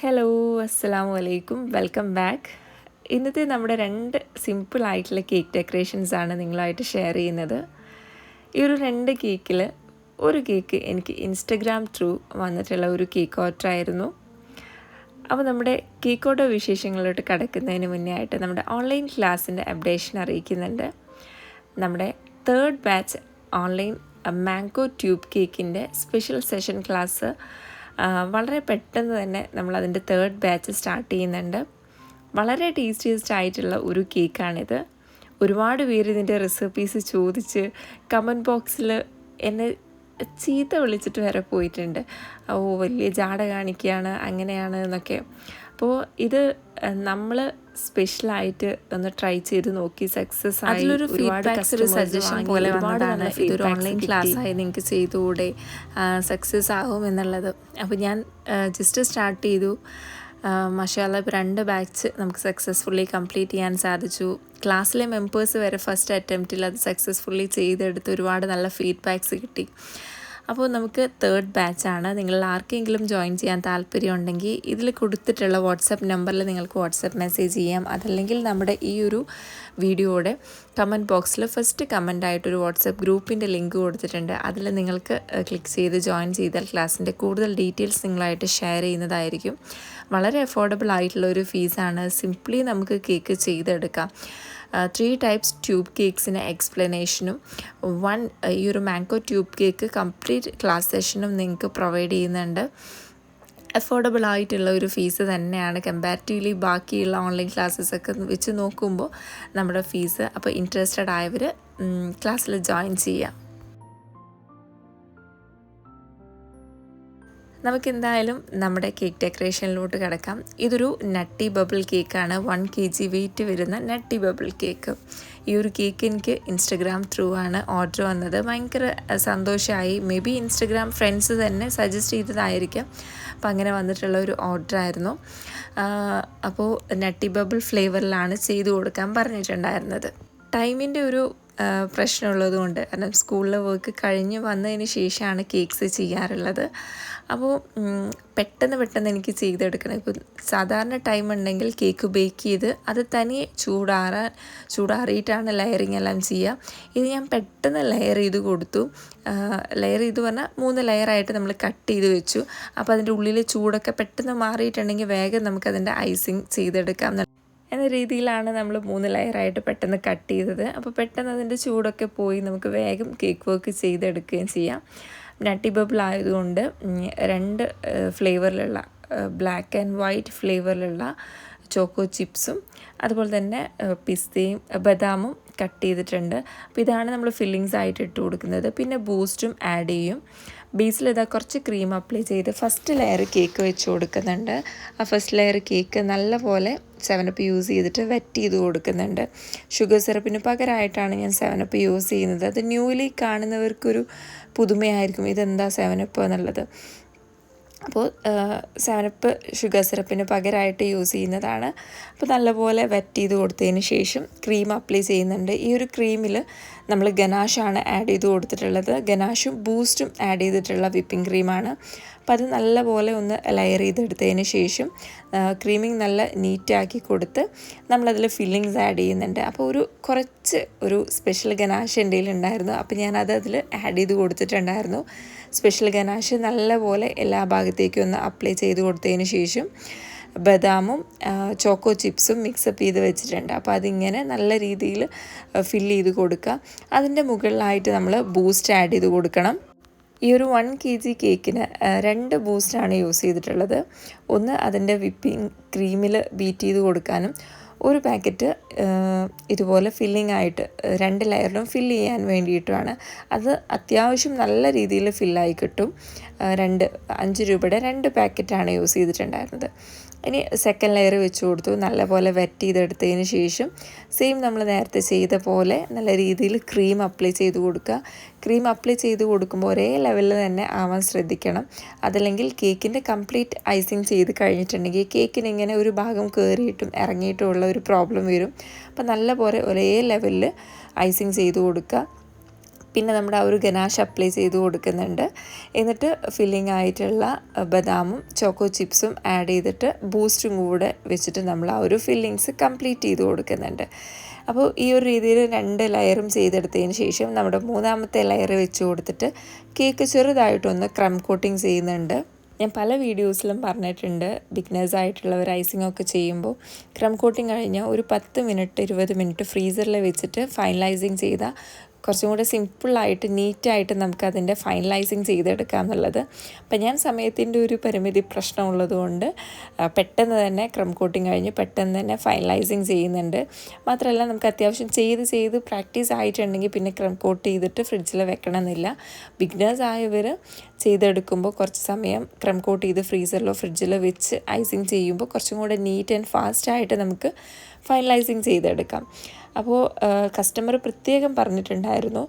Hello അസ്സാം വലൈക്കും welcome back ഇന്നത്തെ നമ്മുടെ രണ്ട് സിമ്പിൾ ആയിട്ടുള്ള കേക്ക് ഡെക്കറേഷൻസ് ആണ് നിങ്ങളായിട്ട് ഷെയർ ചെയ്യുന്നത്. ഈ ഒരു രണ്ട് കേക്കിൽ ഒരു കേക്ക് എനിക്ക് ഇൻസ്റ്റഗ്രാം ത്രൂ വന്നിട്ടുള്ള ഒരു കേക്ക് ഓർഡർ ആയിരുന്നു. അപ്പോൾ നമ്മുടെ കേക്ക് ഓർഡർ വിശേഷങ്ങളിലോട്ട് കടക്കുന്നതിന് മുന്നേ ആയിട്ട് നമ്മുടെ ഓൺലൈൻ ക്ലാസ്സിന്റെ അപ്ഡേഷൻ അറിയിക്കുന്നുണ്ട്. നമ്മുടെ third batch online mango tube കേക്കിന്റെ സ്പെഷ്യൽ സെഷൻ ക്ലാസ് വളരെ പെട്ടെന്ന് തന്നെ നമ്മൾ അതിന്റെ തേർഡ് ബാച്ച് സ്റ്റാർട്ട് ചെയ്യുന്നുണ്ട്. വളരെ ടേസ്റ്റിയസ്റ്റ് ആയിട്ടുള്ള ഒരു കേക്കാണിത് ഒരുപാട് പേര് ഇതിന്റെ റെസിപ്പീസ് ചോദിച്ച് കമന്റ് ബോക്സിൽ എന്നെ ചീത്ത വിളിച്ചിട്ട് വരെ പോയിട്ടുണ്ട്. ഓ വലിയ ജാട കാണിക്കുകയാണ് അങ്ങനെയാണ് എന്നൊക്കെ. അപ്പോൾ ഇത് നമ്മൾ സ്പെഷ്യലായിട്ട് ഒന്ന് ട്രൈ ചെയ്ത് നോക്കി സക്സസ് അതിലൊരു ഫീഡ്ബാക്സ് feedbacks ഒരു ഫീഡ്ബാക്ക് സജഷൻ പോലെ വന്നതാണ് ഇതൊരു ഓൺലൈൻ. ക്ലാസ് ആയി നിങ്ങൾക്ക് ചെയ്തുകൂടെ? സക്സസ് ആകും എന്നുള്ളത്. അപ്പോൾ ഞാൻ ജസ്റ്റ് സ്റ്റാർട്ട് ചെയ്തു. മഷാല ഇപ്പോൾ രണ്ട് ബാച്ച് നമുക്ക് സക്സസ്ഫുള്ളി കംപ്ലീറ്റ് ചെയ്യാൻ സാധിച്ചു. ക്ലാസ്സിലെ മെമ്പേഴ്സ് വരെ ഫസ്റ്റ് അറ്റംപ്റ്റിൽ അത് സക്സസ്ഫുള്ളി ചെയ്തെടുത്ത് ഒരുപാട് നല്ല ഫീഡ്ബാക്സ് കിട്ടി. അപ്പോൾ നമുക്ക് തേർഡ് ബാച്ചാണ് നിങ്ങൾ ആർക്കെങ്കിലും ജോയിൻ ചെയ്യാൻ താല്പര്യം ഉണ്ടെങ്കിൽ ഇതിൽ കൊടുത്തിട്ടുള്ള വാട്സപ്പ് നമ്പറിൽ നിങ്ങൾക്ക് വാട്സപ്പ് മെസ്സേജ് ചെയ്യാം. അതല്ലെങ്കിൽ നമ്മുടെ ഈ ഒരു വീഡിയോയുടെ കമന്റ് ബോക്സിൽ ഫസ്റ്റ് കമന്റ് ആയിട്ടൊരു വാട്സപ്പ് ഗ്രൂപ്പിന്റെ ലിങ്ക് കൊടുത്തിട്ടുണ്ട്. അതിൽ നിങ്ങൾക്ക് ക്ലിക്ക് ചെയ്ത് ജോയിൻ ചെയ്താൽ ക്ലാസ്സിന്റെ കൂടുതൽ ഡീറ്റെയിൽസ് നിങ്ങളായിട്ട് ഷെയർ ചെയ്യുന്നതായിരിക്കും. വളരെ അഫോർഡബിൾ ആയിട്ടുള്ള ഒരു ഫീസാണ് സിംപ്ലി നമുക്ക് കേക്ക് ചെയ്തെടുക്കാം. ത്രീ ടൈപ്സ് ട്യൂബ് കേക്ക്സിന് എക്സ്പ്ലനേഷനും വൺ ഈ ഒരു mango tube cake complete class സെഷനും നിങ്ങൾക്ക് പ്രൊവൈഡ് ചെയ്യുന്നുണ്ട്. അഫോർഡബിൾ ആയിട്ടുള്ള ഒരു ഫീസ് തന്നെയാണ്. കമ്പാരിറ്റീവ്ലി ബാക്കിയുള്ള ഓൺലൈൻ ക്ലാസ്സസ് ഒക്കെ വെച്ച് നോക്കുമ്പോൾ നമ്മുടെ ഫീസ് അപ്പോൾ ഇൻട്രസ്റ്റഡ് ആയവർ ക്ലാസ്സിൽ ജോയിൻ ചെയ്യാം. നമുക്ക് എന്തായാലും നമ്മുടെ കേക്ക് ഡെക്കറേഷനിലോട്ട് കിടക്കാം. ഇതൊരു നട്ടി ബബിൾ കേക്കാണ് വൺ കെ ജി വെയിറ്റ് വരുന്ന നട്ടി ബബിൾ കേക്ക് ഈ ഒരു കേക്ക് എനിക്ക് ഇൻസ്റ്റഗ്രാം ത്രൂ ആണ് ഓർഡർ വന്നത്. ഭയങ്കര സന്തോഷമായി മേ ബി ഇൻസ്റ്റഗ്രാം ഫ്രണ്ട്സ് തന്നെ സജസ്റ്റ് ചെയ്തതായിരിക്കും. അപ്പോൾ അങ്ങനെ വന്നിട്ടുള്ള ഒരു ഓർഡർ ആയിരുന്നു. അപ്പോൾ നട്ടി ബബിൾ ഫ്ലേവറിലാണ് ചെയ്തു കൊടുക്കാൻ പറഞ്ഞിട്ടുണ്ടായിരുന്നത്. ടൈമിന്റെ ഒരു പ്രശ്നമുള്ളത് കൊണ്ട്. കാരണം സ്കൂളിലെ വർക്ക് കഴിഞ്ഞ് വന്നതിന് ശേഷമാണ് കേക്ക്സ് ചെയ്യാറുള്ളത്. അപ്പോൾ പെട്ടെന്ന് പെട്ടെന്ന് എനിക്ക് ചെയ്തെടുക്കണം. ഇപ്പോൾ സാധാരണ ടൈം ഉണ്ടെങ്കിൽ കേക്ക് ബേക്ക് ചെയ്ത് അത് തനിയെ ചൂടാറാൻ ചൂടാറിയിട്ടാണ് ലെയറിങ് എല്ലാം ചെയ്യുക ഇത് ഞാൻ പെട്ടെന്ന് ലെയർ ചെയ്ത് കൊടുത്തു. ലെയർ ചെയ്ത് പറഞ്ഞാൽ മൂന്ന് ലെയറായിട്ട് നമ്മൾ കട്ട് ചെയ്ത് വെച്ചു. അപ്പോൾ അതിന്റെ ഉള്ളിലെ ചൂടൊക്കെ പെട്ടെന്ന് മാറിയിട്ടുണ്ടെങ്കിൽ വേഗം നമുക്കതിന്റെ ഐസിങ് ചെയ്തെടുക്കാം. എന്ന രീതിയിലാണ് നമ്മൾ മൂന്ന് ലെയറായിട്ട് പെട്ടെന്ന് കട്ട് ചെയ്തത്. അപ്പോൾ പെട്ടെന്ന് അതിന്റെ ചൂടൊക്കെ പോയി നമുക്ക് വേഗം കേക്ക് വർക്ക് ചെയ്തെടുക്കുകയും ചെയ്യാം. നട്ടി ബബിൾ ആയതുകൊണ്ട് രണ്ട് ഫ്ലേവറിലുള്ള ബ്ലാക്ക് ആൻഡ് വൈറ്റ് ഫ്ലേവറിലുള്ള ചോക്കോ ചിപ്സും അതുപോലെ തന്നെ പിസ്തയും ബദാമും കട്ട് ചെയ്തിട്ടുണ്ട്. അപ്പോൾ ഇതാണ് നമ്മൾ ഫില്ലിങ്സ് ആയിട്ട് ഇട്ട് കൊടുക്കുന്നത്. പിന്നെ ബൂസ്റ്റും ആഡ് ചെയ്യും. ബേസിൽ ഇതാ കുറച്ച് ക്രീം അപ്ലൈ ചെയ്ത് ഫസ്റ്റ് ലെയർ കേക്ക് വെച്ച് കൊടുക്കുന്നുണ്ട്. ആ ഫസ്റ്റ് ലെയർ കേക്ക് നല്ലപോലെ സെവനപ്പ് യൂസ് ചെയ്തിട്ട് വെറ്റ് ചെയ്ത് കൊടുക്കുന്നുണ്ട്. ഷുഗർ സിറപ്പിന് പകരമായിട്ടാണ് ഞാൻ സെവനപ്പ് യൂസ് ചെയ്യുന്നത്. അത് ന്യൂലി കാണുന്നവർക്കൊരു പുതുമയായിരിക്കും. ഇതെന്താ സെവനപ്പ് എന്നുള്ളത്? അപ്പോൾ സെവനപ്പ് ഷുഗർ സിറപ്പിന് പകരമായിട്ട് യൂസ് ചെയ്യുന്നതാണ്. അപ്പോൾ നല്ലപോലെ വെറ്റ് ചെയ്ത് കൊടുത്തതിന് ശേഷം ക്രീം അപ്ലൈ ചെയ്യുന്നുണ്ട്. ഈ ഒരു ക്രീമിൽ നമ്മൾ ഗനാഷാണ് ആഡ് ചെയ്ത് കൊടുത്തിട്ടുള്ളത്. ഗനാഷും ബൂസ്റ്റും ആഡ് ചെയ്തിട്ടുള്ള വിപ്പിംഗ് ക്രീമാണ് അപ്പോൾ അത് നല്ലപോലെ ഒന്ന് ലയർ ചെയ്തെടുത്തതിന് ശേഷം ക്രീമിങ് നല്ല നീറ്റാക്കി കൊടുത്ത് നമ്മളതിൽ ഫില്ലിങ്സ് ആഡ് ചെയ്യുന്നുണ്ട്. അപ്പോൾ ഒരു കുറച്ച് ഒരു സ്പെഷ്യൽ ഗനാഷ് എന്റെ ഉണ്ടായിരുന്നു. അപ്പോൾ ഞാനത് അതിൽ ആഡ് ചെയ്ത് കൊടുത്തിട്ടുണ്ടായിരുന്നു. സ്പെഷ്യൽ ഗനാഷ് നല്ലപോലെ എല്ലാ ഭാഗത്തേക്കും ഒന്ന് അപ്ലൈ ചെയ്ത് കൊടുത്തതിന് ശേഷം ബദാമും ചോക്കോ ചിപ്സും മിക്സപ്പ് ചെയ്ത് വെച്ചിട്ടുണ്ട്. അപ്പോൾ അതിങ്ങനെ നല്ല രീതിയിൽ ഫില്ല് ചെയ്ത് കൊടുക്കുക. അതിന്റെ മുകളിലായിട്ട് നമ്മൾ ബൂസ്റ്റ് ആഡ് ചെയ്ത് കൊടുക്കണം. ഈ ഒരു വൺ കെ ജി കേക്കിന് രണ്ട് ബൂസ്റ്റാണ് യൂസ് ചെയ്തിട്ടുള്ളത്. ഒന്ന് അതിന്റെ വിപ്പിംഗ് ക്രീമിൽ ബീറ്റ് ചെയ്ത് കൊടുക്കാനും ഒരു പാക്കറ്റ് ഇതുപോലെ ഫില്ലിംഗ് ആയിട്ട് രണ്ട് ലെയറിലും ഫില്ല് ചെയ്യാൻ വേണ്ടിയിട്ടുമാണ് അത് അത്യാവശ്യം നല്ല രീതിയിൽ ഫില്ലായി കിട്ടും. രണ്ട് അഞ്ച് രൂപയുടെ രണ്ട് പാക്കറ്റാണ് യൂസ് ചെയ്തിട്ടുണ്ടായിരുന്നത്. ഇനി സെക്കൻഡ് ലെയർ വെച്ച് കൊടുത്തു. നല്ലപോലെ വെറ്റ് ചെയ്തെടുത്തതിന് ശേഷം സെയിം നമ്മൾ നേരത്തെ ചെയ്ത പോലെ നല്ല രീതിയിൽ ക്രീം അപ്ലൈ ചെയ്ത് കൊടുക്കുക. ക്രീം അപ്ലൈ ചെയ്ത് കൊടുക്കുമ്പോൾ ഒരേ ലെവലിൽ തന്നെ ആവാൻ ശ്രദ്ധിക്കണം. അതല്ലെങ്കിൽ കേക്കിന്റെ കംപ്ലീറ്റ് ഐസിങ് ചെയ്ത് കഴിഞ്ഞിട്ടുണ്ടെങ്കിൽ കേക്കിന് ഇങ്ങനെ ഒരു ഭാഗം കയറിയിട്ടും ഇറങ്ങിയിട്ടും ഉള്ള ഒരു പ്രോബ്ലം വരും. അപ്പോൾ നല്ലപോലെ ഒരേ ലെവലിൽ ഐസിങ് ചെയ്ത് കൊടുക്കുക. പിന്നെ നമ്മുടെ ആ ഒരു ഗനാഷ് അപ്ലൈ ചെയ്ത് കൊടുക്കുന്നുണ്ട്. എന്നിട്ട് ഫില്ലിംഗ് ആയിട്ടുള്ള ബദാമും ചോക്കോ ചിപ്സും ആഡ് ചെയ്തിട്ട് ബൂസ്റ്റും കൂടെ വെച്ചിട്ട് നമ്മൾ ആ ഒരു ഫില്ലിങ്സ് കംപ്ലീറ്റ് ചെയ്ത് കൊടുക്കുന്നുണ്ട്. അപ്പോൾ ഈ ഒരു രീതിയിൽ രണ്ട് ലെയറും ചെയ്തെടുത്തതിന് ശേഷം നമ്മുടെ മൂന്നാമത്തെ ലെയർ വെച്ച് കൊടുത്തിട്ട് കേക്ക് ചെറുതായിട്ടൊന്ന് ക്രം കോട്ടിങ് ചെയ്യുന്നുണ്ട്. ഞാൻ പല വീഡിയോസിലും പറഞ്ഞിട്ടുണ്ട് ബിഗ്നേഴ്സ് ആയിട്ടുള്ളവർ ഐസിംഗ് ഒക്കെ ചെയ്യുമ്പോൾ ക്രം കോട്ടിങ് കഴിഞ്ഞാൽ ഒരു പത്ത് മിനിറ്റ് ഇരുപത് മിനിറ്റ് ഫ്രീസറിൽ വെച്ചിട്ട് ഫൈനലൈസിങ് ചെയ്താൽ കുറച്ചും കൂടെ സിമ്പിളായിട്ട് നീറ്റായിട്ട് നമുക്കതിന്റെ ഫൈനലൈസിങ് ചെയ്തെടുക്കാം എന്നുള്ളത്. അപ്പം ഞാൻ സമയത്തിന്റെ ഒരു പരിമിതി പ്രശ്നമുള്ളത് കൊണ്ട് പെട്ടെന്ന് തന്നെ ക്രം കോട്ടിങ് കഴിഞ്ഞ് പെട്ടെന്ന് തന്നെ ഫൈനലൈസിങ് ചെയ്യുന്നുണ്ട്. മാത്രമല്ല നമുക്ക് അത്യാവശ്യം ചെയ്ത് ചെയ്ത് പ്രാക്ടീസ് ആയിട്ടുണ്ടെങ്കിൽ പിന്നെ ക്രം കോട്ട് ചെയ്തിട്ട് ഫ്രിഡ്ജിൽ വെക്കണമെന്നില്ല. ബിഗ്നേഴ്സ് ആയവർ ചെയ്തെടുക്കുമ്പോൾ കുറച്ച് സമയം ക്രം കോട്ട് ചെയ്ത് ഫ്രീസറിലോ ഫ്രിഡ്ജിലോ വെച്ച് ഐസിങ് ചെയ്യുമ്പോൾ കുറച്ചും കൂടെ നീറ്റ് ആൻഡ് ഫാസ്റ്റായിട്ട് നമുക്ക് ഫൈനലൈസിങ് ചെയ്തെടുക്കാം. അപ്പോൾ കസ്റ്റമർ പ്രത്യേകം പറഞ്ഞിട്ടുണ്ടായിരുന്നു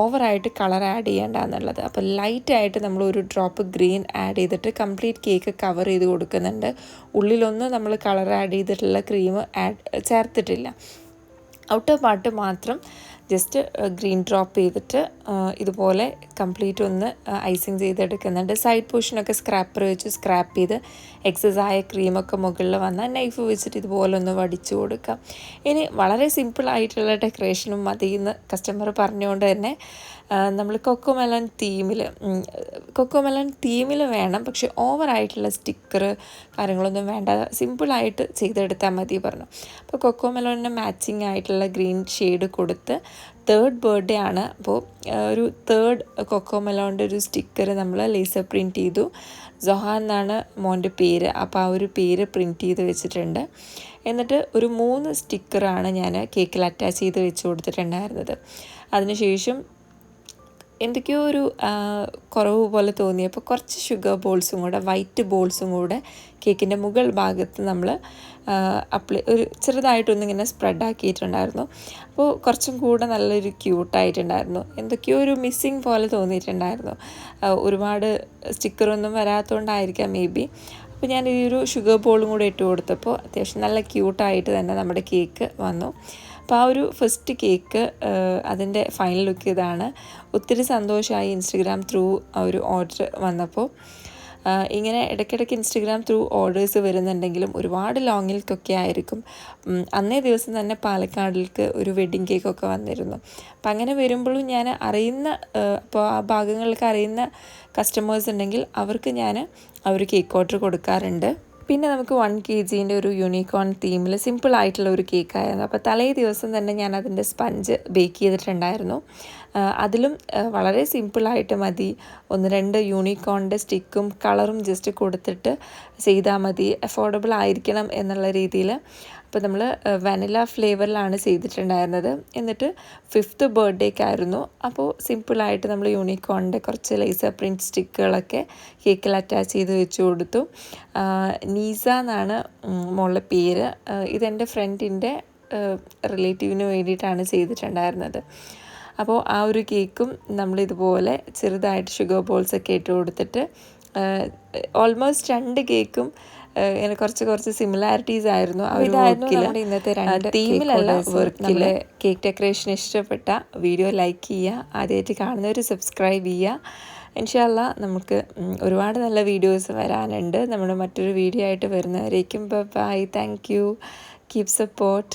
ഓവറായിട്ട് കളർ ആഡ് ചെയ്യേണ്ട എന്നുള്ളത് അപ്പോൾ ലൈറ്റായിട്ട് നമ്മൾ ഒരു ഡ്രോപ്പ് ഗ്രീൻ ആഡ് ചെയ്തിട്ട് കംപ്ലീറ്റ് കേക്ക് കവർ ചെയ്ത് കൊടുക്കുന്നുണ്ട്. ഉള്ളിലൊന്നും നമ്മൾ കളർ ആഡ് ചെയ്തിട്ടുള്ള ക്രീം ആഡ് ചേർത്തിട്ടില്ല. ഔട്ടർ പാർട്ട് മാത്രം ജസ്റ്റ് ഗ്രീൻ ഡ്രോപ്പ് ചെയ്തിട്ട് ഇതുപോലെ കംപ്ലീറ്റ് ഒന്ന് ഐസിങ് ചെയ്തെടുക്കുന്നുണ്ട്. സൈഡ് പോർഷനൊക്കെ സ്ക്രാപ്പർ വെച്ച് സ്ക്രാപ്പ് ചെയ്ത് എക്സസ് ആയ ക്രീമൊക്കെ മുകളിൽ വന്നാൽ നൈഫ് വെച്ചിട്ട് ഇതുപോലെ ഒന്ന് വടിച്ചു കൊടുക്കാം. ഇനി വളരെ സിമ്പിൾ ആയിട്ടുള്ള ഡെക്കറേഷനും മതി എന്ന് കസ്റ്റമർ പറഞ്ഞുകൊണ്ട് തന്നെ നമ്മൾ കൊക്കോമെലൻ തീമിൽ കൊക്കോമെലൻ തീമിൽ വേണം. പക്ഷെ ഓവറായിട്ടുള്ള സ്റ്റിക്കർ കാര്യങ്ങളൊന്നും വേണ്ട. സിമ്പിളായിട്ട് ചെയ്തെടുത്താൽ മതി പറഞ്ഞു. അപ്പോൾ കൊക്കോമെലോണിന് മാച്ചിങ് ആയിട്ടുള്ള ഗ്രീൻ ഷെയ്ഡ് കൊടുത്ത് തേർഡ് ബർത്ത്ഡേ ആണ്. അപ്പോൾ ഒരു തേർഡ് കൊക്കോമെലോണിന്റെ ഒരു സ്റ്റിക്കർ നമ്മൾ ലേസർ പ്രിന്റ് ചെയ്തു. ജൊഹാൻ എന്നാണ് മോന്റെ പേര്. അപ്പോൾ ആ ഒരു പേര് പ്രിന്റ് ചെയ്ത് വെച്ചിട്ടുണ്ട്. എന്നിട്ട് ഒരു മൂന്ന് സ്റ്റിക്കറാണ് ഞാൻ കേക്കിൽ അറ്റാച്ച് ചെയ്ത് വെച്ച് കൊടുത്തിട്ടുണ്ടായിരുന്നത്. അതിനുശേഷം എന്തൊക്കെയോ ഒരു കുറവ് പോലെ തോന്നിയപ്പോൾ കുറച്ച് ഷുഗർ ബോൾസും കൂടെ വൈറ്റ് ബോൾസും കൂടെ കേക്കിന്റെ മുകൾ ഭാഗത്ത് നമ്മൾ അപ്ലൈ ഒരു ചെറുതായിട്ടൊന്നിങ്ങനെ സ്പ്രെഡ് ആക്കിയിട്ടുണ്ടായിരുന്നു. അപ്പോൾ കുറച്ചും കൂടെ നല്ലൊരു ക്യൂട്ടായിട്ടുണ്ടായിരുന്നു എന്തൊക്കെയോ ഒരു മിസ്സിങ് പോലെ തോന്നിയിട്ടുണ്ടായിരുന്നു. ഒരുപാട് സ്റ്റിക്കറൊന്നും വരാത്തതുകൊണ്ടായിരിക്കാം മേ ബി അപ്പോൾ ഞാൻ ഈ ഒരു ഷുഗർ ബോളും കൂടെ ഇട്ട് കൊടുത്തപ്പോൾ അത്യാവശ്യം നല്ല ക്യൂട്ടായിട്ട് തന്നെ നമ്മുടെ കേക്ക് വന്നു. അപ്പോൾ ആ ഒരു ഫസ്റ്റ് കേക്ക് അതിന്റെ ഫൈനൽ ലുക്ക് ഇതാണ്. ഒത്തിരി സന്തോഷമായി ഇൻസ്റ്റഗ്രാം ത്രൂ ആ ഒരു ഓർഡർ വന്നപ്പോൾ ഇങ്ങനെ ഇടയ്ക്കിടയ്ക്ക് ഇൻസ്റ്റഗ്രാം ത്രൂ ഓർഡേഴ്സ് വരുന്നുണ്ടെങ്കിലും ഒരുപാട് ലോങ്ങിൽക്കൊക്കെ ആയിരിക്കും. അന്നേ ദിവസം തന്നെ പാലക്കാടിലേക്ക് ഒരു വെഡ്ഡിങ് കേക്കൊക്കെ വന്നിരുന്നു. അപ്പം അങ്ങനെ വരുമ്പോഴും ഞാൻ അറിയുന്ന അപ്പോൾ ആ ഭാഗങ്ങൾക്ക് അറിയുന്ന കസ്റ്റമേഴ്സ് ഉണ്ടെങ്കിൽ അവർക്ക് ഞാൻ ആ ഒരു കേക്ക് ഓർഡർ കൊടുക്കാറുണ്ട്. പിന്നെ നമുക്ക് വൺ കെ ജീന്റെ ഒരു യൂണിക്കോൺ തീമിൽ സിമ്പിൾ ആയിട്ടുള്ള ഒരു കേക്കായിരുന്നു അപ്പോൾ തലേ ദിവസം തന്നെ ഞാൻ അതിന്റെ സ്പഞ്ച് ബേക്ക് ചെയ്തിട്ടുണ്ടായിരുന്നു. അതിലും വളരെ സിമ്പിളായിട്ട് മതി. ഒന്ന് രണ്ട് യൂണിക്കോണിന്റെ സ്റ്റിക്കും കളറും ജസ്റ്റ് കൊടുത്തിട്ട് ചെയ്താൽ മതി. അഫോർഡബിൾ ആയിരിക്കണം എന്നുള്ള രീതിയിൽ അപ്പോൾ നമ്മൾ വനില ഫ്ലേവറിലാണ് ചെയ്തിട്ടുണ്ടായിരുന്നത്. എന്നിട്ട് ഫിഫ്ത്ത് ബർത്ത്ഡേക്കായിരുന്നു അപ്പോൾ സിമ്പിളായിട്ട് നമ്മൾ യൂണിക്കോണിന്റെ കുറച്ച് ലേസർ പ്രിന്റ് സ്റ്റിക്കുകളൊക്കെ കേക്കിൽ അറ്റാച്ച് ചെയ്ത് വെച്ച് കൊടുത്തു. നീസ എന്നാണ് മോളുടെ പേര്. ഇതെന്റെ ഫ്രണ്ടിന്റെ റിലേറ്റീവിന് വേണ്ടിയിട്ടാണ് ചെയ്തിട്ടുണ്ടായിരുന്നത്. അപ്പോൾ ആ ഒരു കേക്കും നമ്മളിതുപോലെ ചെറുതായിട്ട് ഷുഗർ ബോൾസൊക്കെ ഇട്ട് കൊടുത്തിട്ട് ഓൾമോസ്റ്റ് രണ്ട് കേക്കും ഇങ്ങനെ കുറച്ച് കുറച്ച് സിമിലാരിറ്റീസ് ആയിരുന്നു ആ ഒരു വർക്കിൽ തീമിലല്ല. വർക്കിൽ കേക്ക് ഡെക്കറേഷൻ ഇഷ്ടപ്പെട്ട വീഡിയോ ലൈക്ക് ചെയ്യുക ആദ്യമായിട്ട് കാണുന്നവർ സബ്സ്ക്രൈബ് ചെയ്യുക. ഇൻഷാല്ല നമുക്ക് ഒരുപാട് നല്ല വീഡിയോസ് വരാനുണ്ട്. നമ്മുടെ മറ്റൊരു വീഡിയോ ആയിട്ട് വരുന്നവരേക്കും bye thank you keep support